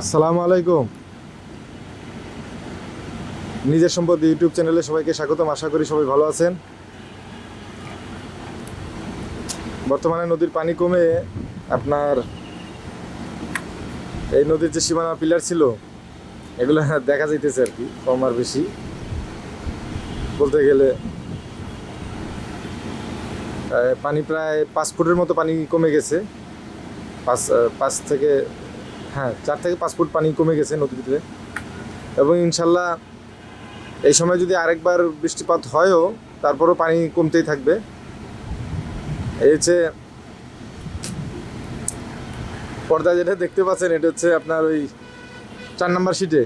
আসসালামু আলাইকুম। নিজের সম্পদ ইউটিউব চ্যানেলে সবাইকে স্বাগতম, আশা করি সবাই ভালো আছেন। বর্তমানে নদীর পানি কমে আপনার এই নদীর যে সীমানা পিলার ছিল, এগুলো দেখা যাইতেছে আর কি, কম আর বেশি। বলতে গেলে পানি প্রায় পাঁচ ফুটের মতো পানি কমে গেছে। পাঁচ পাঁচ থেকে হ্যাঁ চার থেকে পাঁচ ফুট পানি কমে গেছে নদীতে এবং ইনশাল্লাহ এই সময় যদি আরেকবার বৃষ্টিপাত হয়ও, তারপরও পানি কমতেই থাকবে। এই হচ্ছে পর্দা যেটা দেখতে পাচ্ছেন, এটা হচ্ছে আপনার ওই চার নাম্বার সিটে।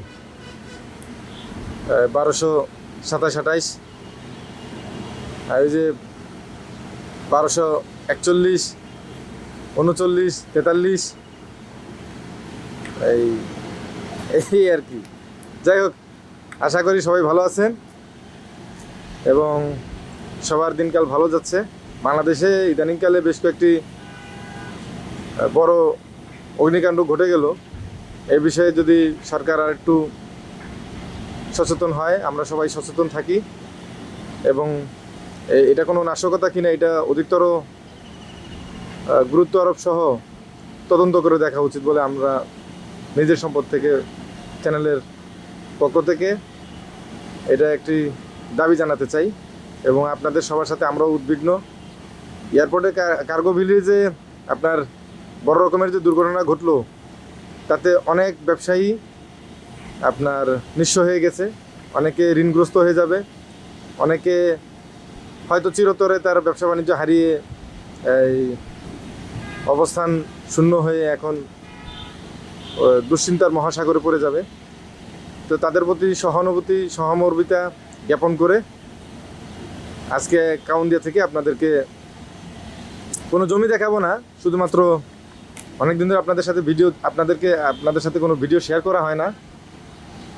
বারোশো সাতাশ আঠাইশ আর ওই যে বারোশো একচল্লিশ, উনচল্লিশ, তেতাল্লিশ এই এই আর কি। যাই হোক, আশা করি সবাই ভালো আছেন এবং সবার দিনকাল ভালো যাচ্ছে। বাংলাদেশে ইদানিংকালে বেশ কয়েকটি বড় অগ্নিকাণ্ড ঘটে গেল। এ বিষয়ে যদি সরকার আর একটু সচেতন হয়, আমরা সবাই সচেতন থাকি এবং এটা কোনো নাশকতা কিনা এটা অধিকতর গুরুত্ব আরোপ সহ তদন্ত করে দেখা উচিত বলে আমরা নিজের সম্পদ থেকে, চ্যানেলের পক্ষ থেকে এটা একটি দাবি জানাতে চাই এবং আপনাদের সবার সাথে আমরাও উদ্বিগ্ন। এয়ারপোর্টে কার্গো ভিলেজে আপনার বড় রকমের যে দুর্ঘটনা ঘটলো, তাতে অনেক ব্যবসায়ী আপনার নিঃস্ব হয়ে গেছে, অনেকে ঋণগ্রস্ত হয়ে যাবে, অনেকে হয়তো চিরতরে তার ব্যবসা বাণিজ্য হারিয়ে এই অবস্থান শূন্য হয়ে এখন দুশ্চিন্তার মহাসাগরে পড়ে যাবে। তো তাদের প্রতি সহানুভূতি, সহমর্মিতা জ্ঞাপন করে আজকে কাউন্দিয়া থেকে আপনাদেরকে কোনো জমি দেখাবো না, শুধুমাত্র অনেক দিন ধরে আপনাদের সাথে ভিডিও, আপনাদেরকে, আপনাদের সাথে কোনো ভিডিও শেয়ার করা হয় না।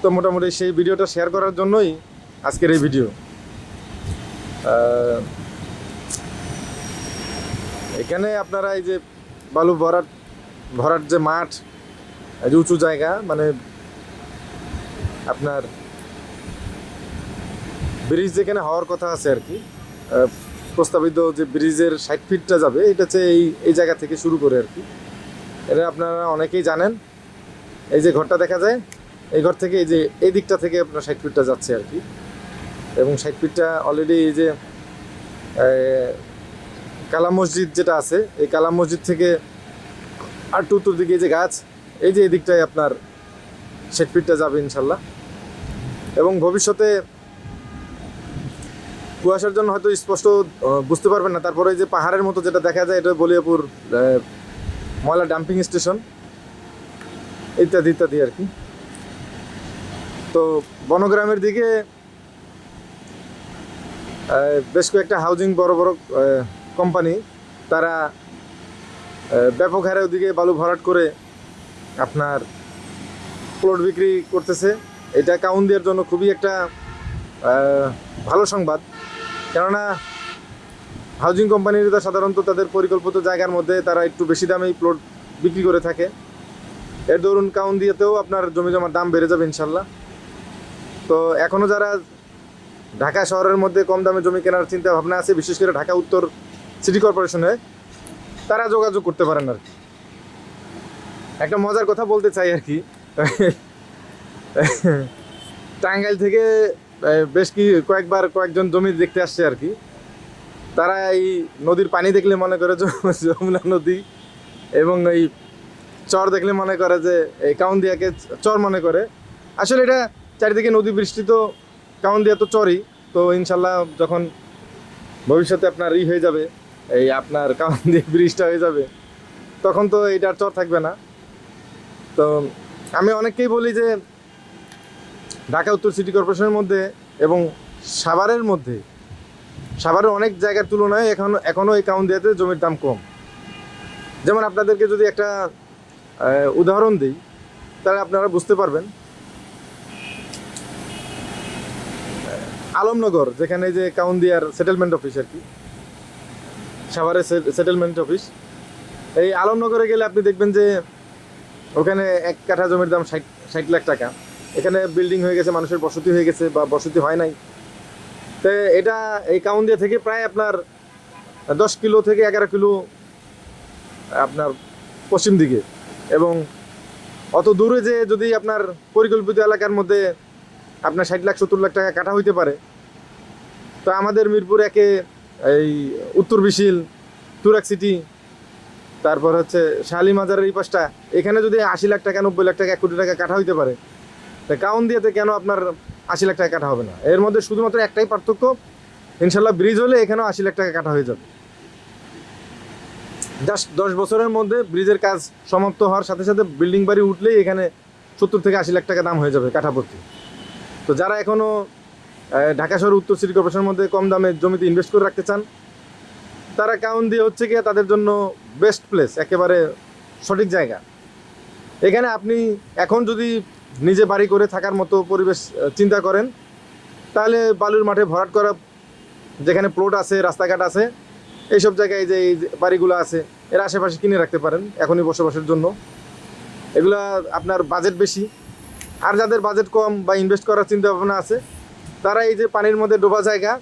তো মোটামুটি সেই ভিডিওটা শেয়ার করার জন্যই আজকের এই ভিডিও। এখানে আপনারা এই যে বালু ভরাট ভরাট যে মাঠ যে উঁচু জায়গা মানে আপনার ব্রিজ যেখানে হওয়ার কথা আছে আর কি প্রস্তাবিত যে ব্রিজের ষাট ফিটটা যাবে, এটা হচ্ছে এই এই জায়গা থেকে শুরু করে আর কি। এটা আপনারা অনেকেই জানেন, এই যে ঘরটা দেখা যায়, এই ঘর থেকে এই যে এই দিকটা থেকে আপনার ষাট ফিটটা যাচ্ছে আর কি। এবং ষাট ফিটটা অলরেডি এই যে কালাম মসজিদ যেটা আছে, এই কালাম মসজিদ থেকে আর উত্তর দিকে যে গাছ এই যে এদিকটায় আপনার ফিটটা যাবে ইনশাল্লাহ। এবং ভবিষ্যতে কুয়াশার জন্য হয়তো স্পষ্ট বুঝতে পারবেন না। তারপরে যে পাহাড়ের মতো যেটা দেখা যায়, এটা বলিয়াপুর ময়লা ডাম্পিং স্টেশন, ইত্যাদি ইত্যাদি আর কি। তো বনগ্রামের দিকে বেশ কয়েকটা হাউজিং বড় বড় কোম্পানি তারা ব্যাপক হারে ওদিকে বালু ভরাট করে আপনার প্লট বিক্রি করতেছে। এটা কাউন্দিয়ার জন্য খুবই একটা ভালো সংবাদ। কেননা হাউজিং কোম্পানিরা সাধারণত তাদের পরিকল্পিত জায়গার মধ্যে তারা একটু বেশি দামেই প্লট বিক্রি করে থাকে। এর দরুন কাউন্দিয়াতেও আপনার জমি জমার দাম বেড়ে যাবে ইনশাল্লাহ। তো এখনও যারা ঢাকা শহরের মধ্যে কম দামে জমি কেনার চিন্তা ভাবনা আছে, বিশেষ করে ঢাকা উত্তর সিটি কর্পোরেশনে তারা যোগাযোগ করতে পারেন আর কি। একটা মজার কথা বলতে চাই আর কি। টাঙ্গাইল থেকে বেশ কি কয়েকবার কয়েকজন জমি দেখতে আসছে আর কি। তারা এই নদীর পানি দেখলে মনে করে যমু- যমুনা নদী এবং এই চর দেখলে মনে করে যে এই কাউন্দিয়াকে চর মনে করে। আসলে এটা চারিদিকে নদী বৃষ্টি বৃষ্টিত কাউন্দিয়া তো চরই। তো ইনশাল্লাহ যখন ভবিষ্যতে আপনার ই হয়ে যাবে, এই আপনার কাউন্দিয়া ব্রিজটা হয়ে যাবে, তখন তো এইটার চর থাকবে না। তো আমি অনেককেই বলি যে ঢাকা উত্তর সিটি কর্পোরেশনের মধ্যে এবং সাভারের মধ্যে, সাভারের অনেক জায়গার তুলনায় এখন এখনও এই কাউন্দিয়াতে জমির দাম কম। যেমন আপনাদেরকে যদি একটা উদাহরণ দিই, তাহলে আপনারা বুঝতে পারবেন। আলমনগর, যেখানে যে কাউন্দিয়ার সেটেলমেন্ট অফিস আর কি, সাভারের সেটেলমেন্ট অফিস এই আলমনগরে গেলে আপনি দেখবেন যে ওখানে এক কাঠা জমির দাম ষাট ষাট লাখ টাকা। এখানে বিল্ডিং হয়ে গেছে, মানুষের বসতি হয়ে গেছে বা বসতি হয় নাই। তো এটা এই কাউন্দিয়া থেকে প্রায় আপনার দশ কিলো থেকে এগারো কিলো আপনার পশ্চিম দিকে। এবং অত দূরে যে যদি আপনার পরিকল্পিত এলাকার মধ্যে আপনার ষাট লাখ, সত্তর লাখ টাকা কাটা হইতে পারে, তো আমাদের মিরপুর একে এই উত্তর বিশিল তুরাক সিটি তারপর হচ্ছে শালি মাজারের এই পাশটা, এখানে যদি আশি লাখ টাকা, নব্বই লাখ টাকা এক কোটি টাকা কাটা হইতে পারে, তা কাউন দিয়েতে কেন আপনার আশি লাখ টাকা কাটা হবে না? এর মধ্যে শুধুমাত্র একটাই পার্থক্য, ইনশাল্লাহ ব্রিজ হলে এখানেও আশি লাখ টাকা কাটা হয়ে যাবে। জাস্ট দশ বছরের মধ্যে ব্রিজের কাজ সমাপ্ত হওয়ার সাথে সাথে বিল্ডিং বাড়ি উঠলেই এখানে সত্তর থেকে আশি লাখ টাকা দাম হয়ে যাবে কাঠাপতি তো যারা এখনও ঢাকা শহর উত্তর সিটি কর্পোরেশনের মধ্যে কম দামে জমিতে ইনভেস্ট করে রাখতে চান তারা কাউন দিয়ে হচ্ছে গিয়ে তাদের জন্য বেস্ট প্লেস একেবারে সঠিক জায়গা। এখানে আপনি এখন যদি নিজে বাড়ি করে থাকার মতো পরিবেশ চিন্তা করেন, তাহলে বালুর মাঠে ভরাট করা, যেখানে প্লট আছে, রাস্তাঘাট আছে, এইসব জায়গায় যে এই বাড়িগুলো আছে, এর আশেপাশে কিনে রাখতে পারেন, এখনই বসবাসের জন্য। এগুলা আপনার বাজেট বেশি। আর যাদের বাজেট কম বা ইনভেস্ট করার চিন্তা ভাবনা আছে, তারা এই যে পানির মধ্যে ডোবা জায়গা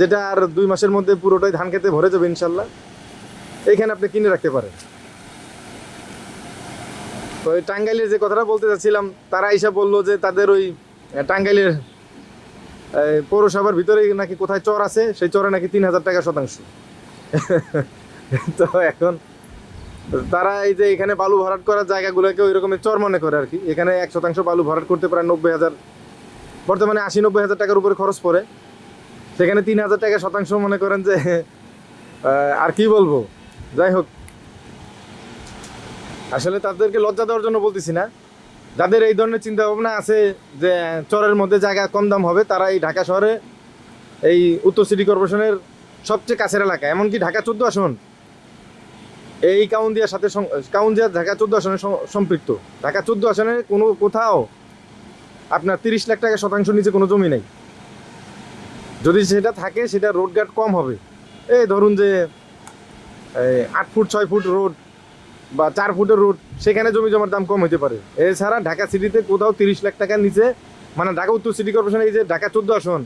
যেটা আর দুই মাসের মধ্যে পুরোটাই ধান খেতে ভরে যাবে ইনশাল্লাহ। এইখানে আপনি কিনে রাখতে পারেন। তো ওই টাঙ্গাইলের যে কথাটা বলতে চাচ্ছিলাম, তারা এসে বলল যে তাদের ওই টাঙ্গাইলের পৌরসভার ভিতরে নাকি কোথায় চর আছে, সেই চরে নাকি তিন হাজার টাকা শতাংশ। তো এখন তারা এই যে এখানে বালু ভরাট করার জায়গাগুলোকে ওই রকমের চর মনে করে আর কি। এখানে এক শতাংশ বালু ভরাট করতে প্রায় নব্বই হাজার, বর্তমানে আশি নব্বই হাজার টাকার উপরে খরচ পড়ে। সেখানে তিন হাজার টাকা শতাংশ মনে করেন যে আর কি বলব? যাই হোক। আসলে তাদেরকে লজ্জা দেওয়ার জন্য বলতেছি না। যাদের এই ধরনের চিন্তা ভাবনা আছে যে, চরের মধ্যে জায়গা কম দাম হবে, তারা এই ঢাকা শহরে এই উত্তর সিটি কর্পোরেশনের সবচেয়ে কাছের এলাকা। এমনকি ঢাকা চোদ্দ আসন। এই কাউন্দিয়ার সাথে কাউন্দিয়া ঢাকা চোদ্দ আসনে সম্পৃক্ত। ঢাকা চোদ্দ আসনে কোনো কোথাও আপনার তিরিশ লাখ টাকা শতাংশ নিচে কোনো জমি নেই। যদি সেটা থাকে, সেটা রোড গার্ড কম হবে। এই ধরুন যে আট ফুট, ছয় ফুট রোড বা চার ফুটের রোড সেখানে জমি জমার দাম কম হতে পারে। এছাড়া ঢাকা সিটিতে কোথাও তিরিশ লাখ টাকার নিচে মানে ঢাকা উত্তর সিটি কর্পোরেশন এই যে ঢাকা চোদ্দ আসন,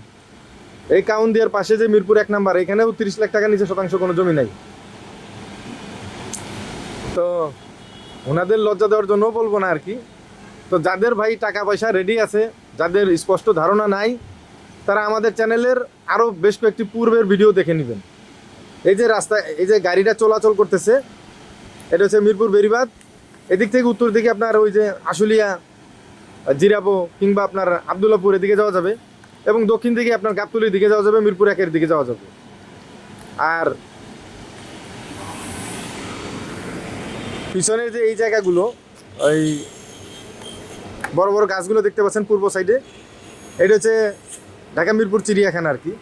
এই কাউন্দিয়ার পাশে যে মিরপুর এক নাম্বার, এখানেও তিরিশ লাখ টাকার নিচে শতাংশ কোনো জমি নাই। তো ওনাদের লজ্জা দেওয়ার জন্য বলব না আর কি। তো যাদের ভাই টাকা পয়সা রেডি আছে, যাদের স্পষ্ট ধারণা নাই তারা আমাদের চ্যানেলের আরও বেশ কয়েকটি পূর্বের ভিডিও দেখে নেবেন। এই যে রাস্তা, এই যে গাড়িটা চলাচল করতেছে, এটা হচ্ছে মিরপুর বেরিবাদ এদিক থেকে উত্তর দিকে আপনার ওই যে আশুলিয়া, জিরাবো কিংবা আপনার আবদুল্লাপুর এদিকে যাওয়া যাবে এবং দক্ষিণ দিকে আপনার গাবতলির দিকে যাওয়া যাবে, মিরপুর একের দিকে যাওয়া যাবে। আর পিছনের যে এই জায়গাগুলো ওই বড় বড় গাছগুলো দেখতে পাচ্ছেন পূর্ব সাইডে, এটা হচ্ছে ঢাকা মিরপুর চিড়িয়াখানা আর কি।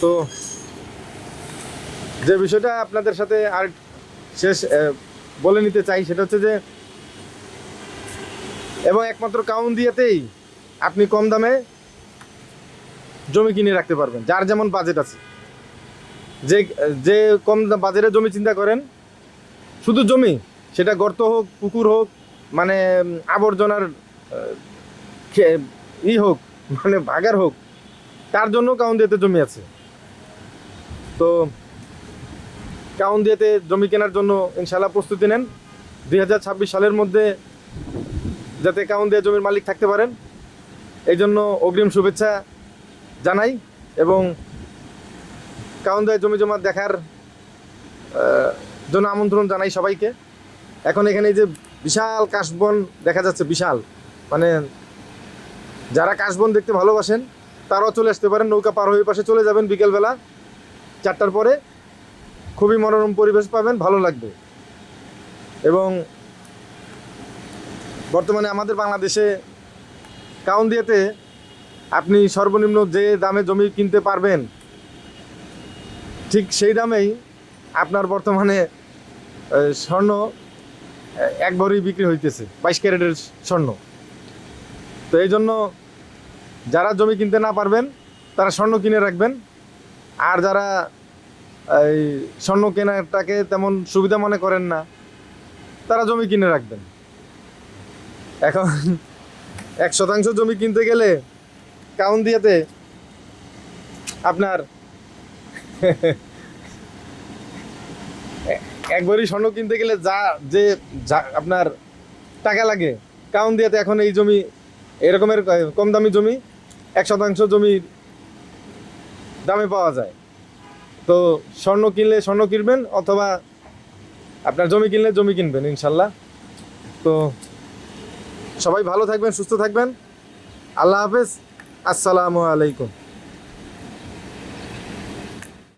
তো যে বিষয়টা আপনাদের সাথে আর শেষ বলে নিতে চাই সেটা হচ্ছে যে, এবং একমাত্র কাউন দিয়েতেই আপনি কম দামে জমি কিনে রাখতে পারবেন, যার যেমন বাজেট আছে। যে যে কম বাজেটে জমি চিন্তা করেন, শুধু জমি, সেটা গর্ত হোক, পুকুর হোক মানে আবর্জনার ই হোক মানে ভাগার হোক, তার জন্য কাউন দিয়েতে জমি আছে। তো কাউন দিয়েতে জমি কেনার জন্য ইনশাল্লাহ প্রস্তুতি নেন। দু হাজার ছাব্বিশ সালের মধ্যে যাতে কাউন দিয়ে জমির মালিক থাকতে পারেন। এই জন্য অগ্রিম শুভেচ্ছা জানাই এবং কাউন দিয়ে জমি জমা দেখার জন্য আমন্ত্রণ জানাই সবাইকে। এখন এখানে যে বিশাল কাশবন দেখা যাচ্ছে, বিশাল। মানে যারা কাশবন দেখতে ভালোবাসেন তারাও চলে আসতে পারেন নৌকা পার হয়ে পাশে চলে যাবেন বিকেলবেলা। চারটার পরে খুবই মনোরম পরিবেশ পাবেন ভালো লাগবে। এবং বর্তমানে আমাদের বাংলাদেশে কাউন্দিয়াতে আপনি সর্বনিম্ন যে দামে জমি কিনতে পারবেন ঠিক সেই দামেই আপনার বর্তমানে স্বর্ণ আহ, এক ভরি বিক্রি হইতেছে বাইশ ক্যারেটের স্বর্ণ। তো এই জন্য যারা জমি কিনতে না পারবেন, তারা স্বর্ণ কিনে রাখবেন। আর যারা এই স্বর্ণ কেনাটাকে তেমন সুবিধা মনে করেন না, তারা জমি কিনে রাখবেন। এখন এক শতাংশ জমি কিনতে গেলে কাউন দিয়েতে আপনার একবারই স্বর্ণ কিনতে গেলে যে, যা আপনার টাকা লাগে, কাউন দিয়েতে এখন এই জমি এরকমের কম দামি জমি এক শতাংশ জমির দামে পাওয়া যায়। তো স্বর্ণ কিনলে স্বর্ণ কিনবেন অথবা আপনার জমি কিনলে জমি কিনবেন, ইনশাল্লাহ। তো সবাই ভালো থাকবেন, সুস্থ থাকবেন। আল্লাহ হাফেজ। আসসালামু আলাইকুম।